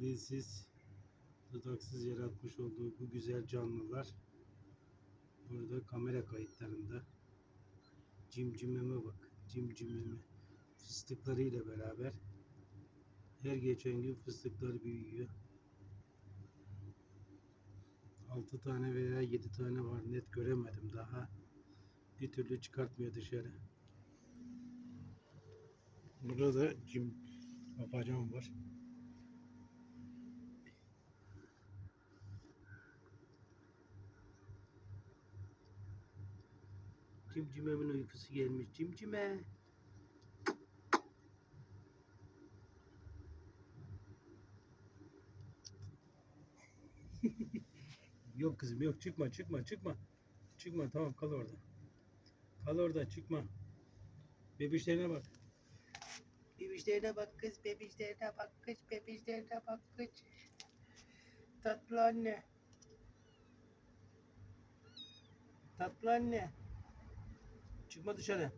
dilsiz, dudaksız yaratmış olduğu bu güzel canlılar burada kamera kayıtlarında cimcimeme bak, cimcimeme fıstıklarıyla beraber her geçen gün fıstıklar büyüyor. 6 tane veya 7 tane var net göremedim daha. Bir türlü çıkartmıyor dışarı. Burada da cim apacan var. Cimcimemin uykusu gelmiş. Cimcime. yok kızım yok çıkma çıkma çıkma. Çıkma tamam kal orada. Kal orada çıkma. Bebişlerine bak. Bebişlerine bak kız, bebişlerine bak kız, bebişlerine bak kız. Tatlı anne. Tatlı anne. Çıkma dışarı.